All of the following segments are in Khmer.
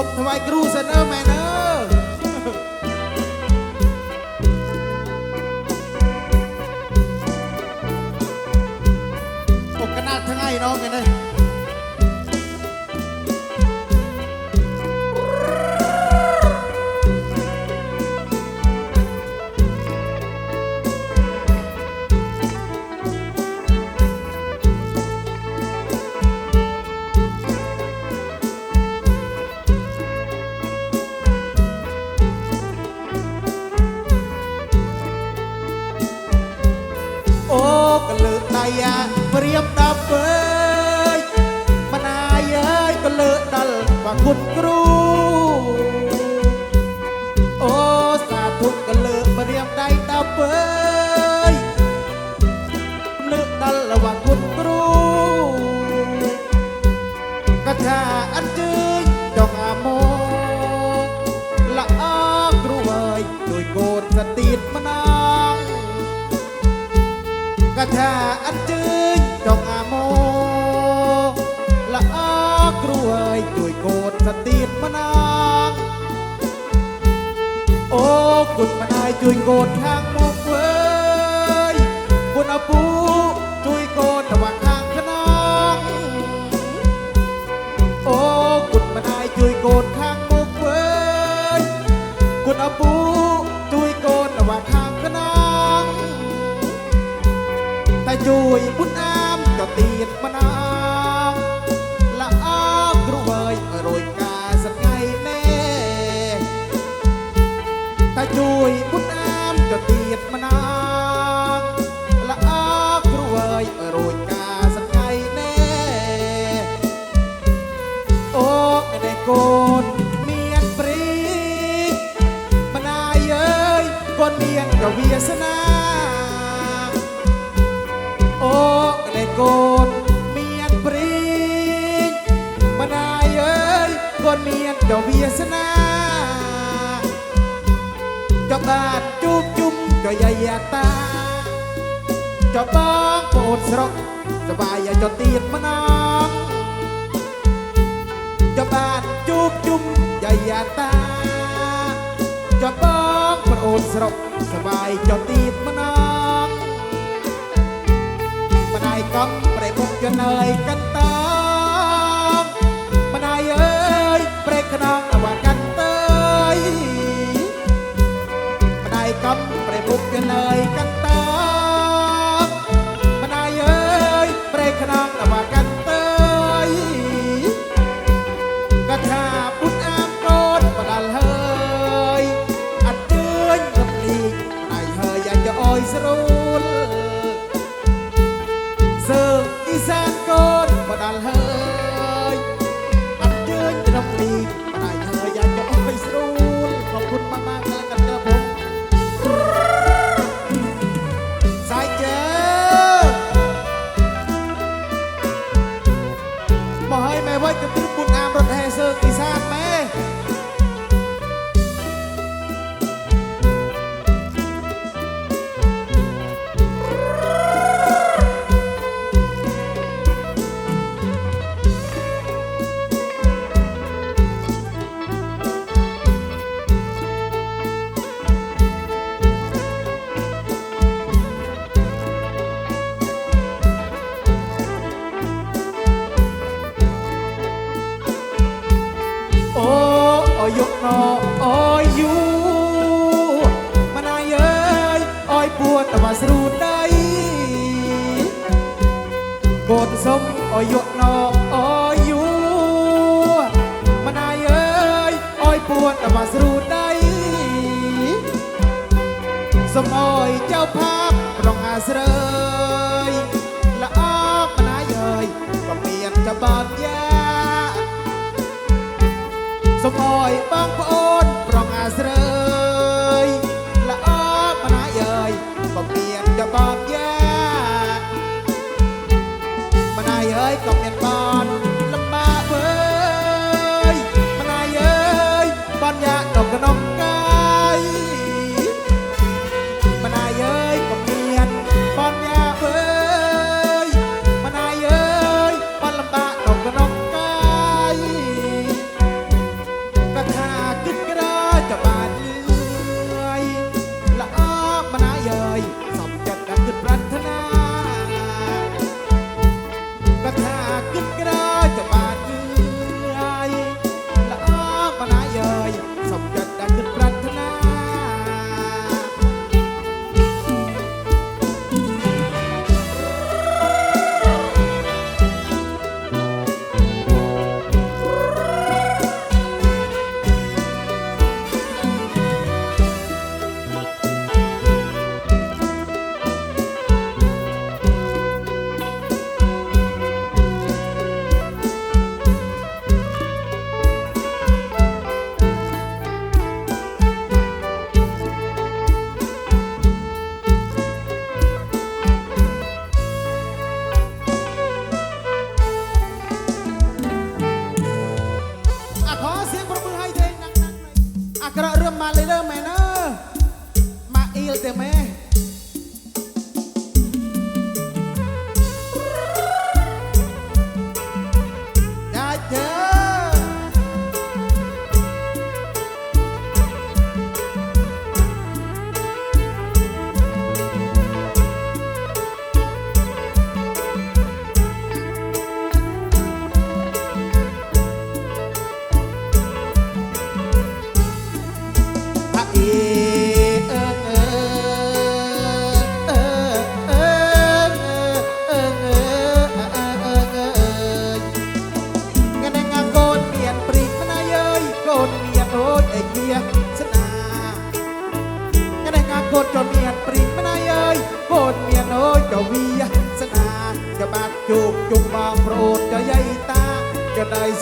សុំថ្វាយគ្រូសិនអើមែនអើអូ ថាអញ្ជើញចង់អាម៉ូល្អគ្រូអើយជួយកូនសទៀតម្ដងអូគុណម្ដាយជួយកូនខាងមុខវើយគុណឪពូជួ តែជួយពុនអាមក៏ទៀតម្ដង ប្រយាយតាចុះបងបូនស្រុកសបាយចុះទៀតម្ដងចុះបានជូបជុំយាយតាចុះបងប្អូនស្រុកសបាយចុះទៀតម្ដងបណ្ដាយកង់ប្រេបុកយន្តហើយកន្តងបណ្ដាយអើយប្រេក្នុងអវកន្ត ដាយកំប្រេមុខយន្តអើយកា អើយយូម៉ណាយអើយអើយពួតមកស្រូដៃកូនសុំអើយយកណអើយយូម៉ណាយអើយអើយពួតមកស្រូដៃសុំអើយចៅផាកប្រងអាស្រ័យល្អម៉ណាយអើយក៏មានចបាត់យ៉ា បងប្អូនប្រងអាស្រ័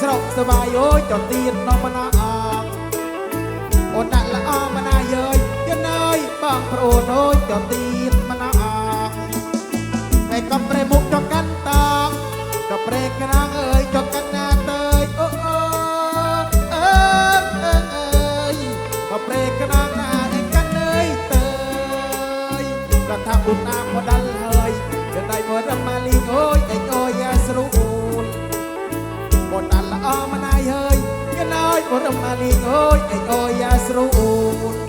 ស្រុកសបាយអើយទៅទៀតនំណាអងអូនដាក់ល្អមណាយើយយនើយបងប្អូនអើយទៅទៀតមណាអងហើយកំប្រេមុខចកាន់តងទៅប្រេកណាងអើយចកាន់ណាទៅអូអូអើអើអើយទៅប្រេកណាងណាឯកាន់អើយទៅគាត់ថាបុណាមកដល់ហើយយនើយមករម៉ាលីងអើយឯងអើយ រមអាលីងអើយអេអូយយ៉ាស្រូន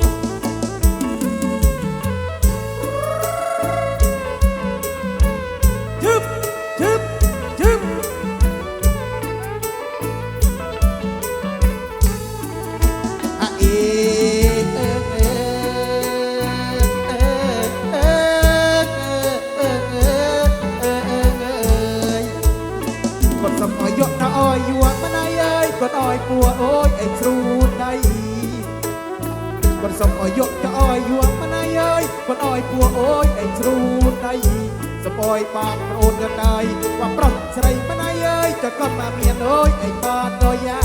សពយបងប្អូនយ៉ាងដៃគាត់ប្រុសស្រីម្នាយអើយចកគាត់មកមានអូយអីបានរយ៉ា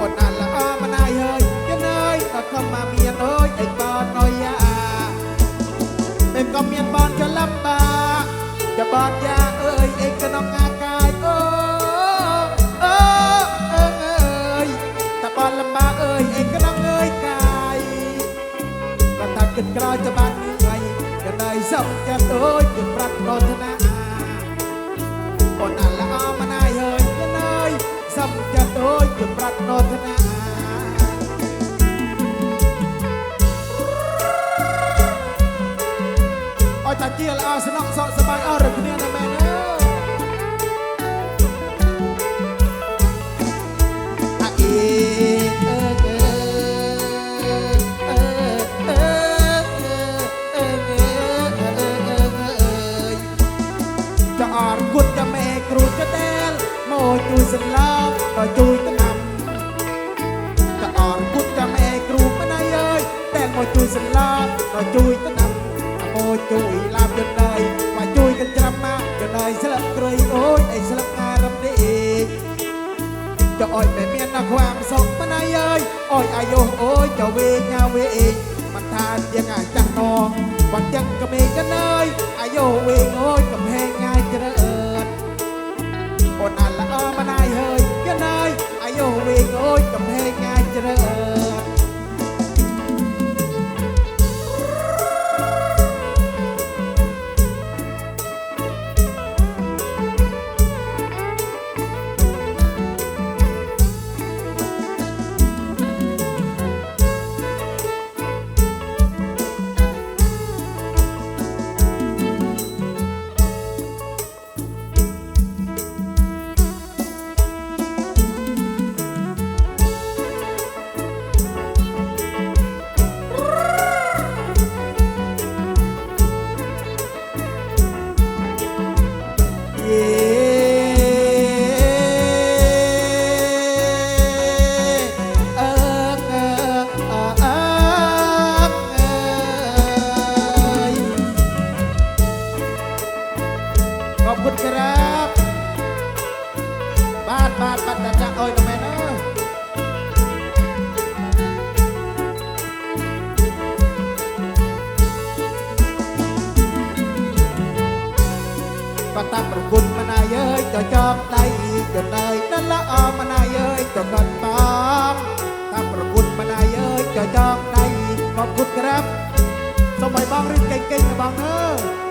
អូនអាល្អម្នាយអើយយ៉ាងអើយក៏គាត់មកមានអូយអីបានរយ៉ាពេលក៏មានបនចលំបាចបនយ៉ាអើយអីក្នុងអាកាយអូអូអើអើយតបនលំបាអើយអីក្នុងអើយកាយគាត់ថាគិតក្រោយទៅបាន សុខចាដូចជាប្រាក់ប្រាថ្នាអូនអាឡាមណាយហើយណៃសុខចាដូចជាប្រាក់ប្រាថ្នាអត់តាជាល្អសំណុកសុខសប្បាយអរគ្នា មកជួយសន្លងក៏ជួយទៅណាំមកជួយឡាបយន្តដៃមកជួយกันច្រាំមកយន្តដៃស្លឹកគ្រៃអូយអីស្លឹកងារំនេះចអើយតែមានណាความសុខម្ដាយអើយអើយអាយុអូយចវេញ៉ាវេមិនថាយ៉ាងអាចាស់នងបាត់ចឹងក៏មេកណើយអាយុវេងអូយកំហែងងាយច្រើន អូនអាល្អមិនអាយហើយកណើយអាយុវិញអូយកំហែងងាយច្រើន จะจอมได้จนได้นั่นละออมานายเอ้ยจะกันปองถ้าประคุณมานายเอ้ยจะจอมได้ขอบคุณครับสมัยบางรียนเก่งๆนะบางเนอ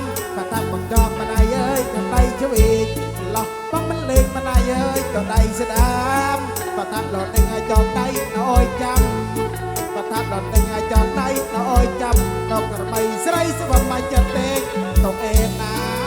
មកតាប់បង្កងម្ដាយអើយក៏ដៃជួយឡោះបងមិនលេងម្ដាយអើយក៏ដៃស្ដាមកតាប់លោតនឹងឲ្យចោលដៃណអើយចាំកតាប់លោតនឹងឲ្យចោលដៃណអើយចាំដល់ក្របីស្រីស្វមមិនចិត្តទេទៅអេណា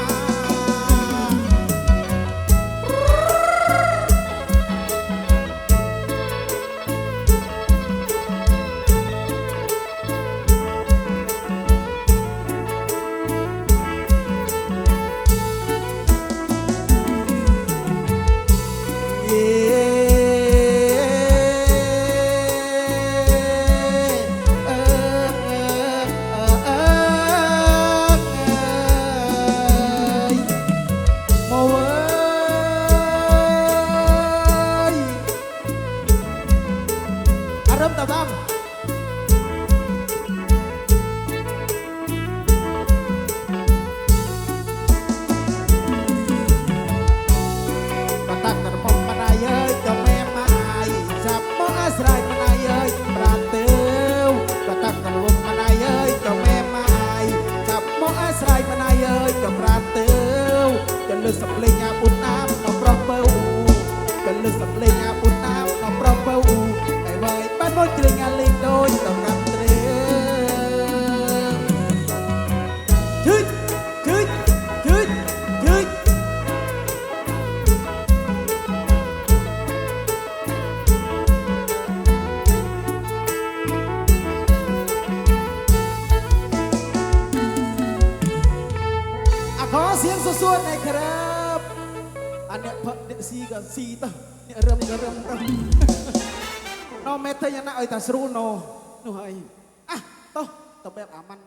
ផ្ទៃយ៉ាងណាឲ្យតែស្រួលណោះនោះហើយអះតោះទៅបែបអាម៉ាន់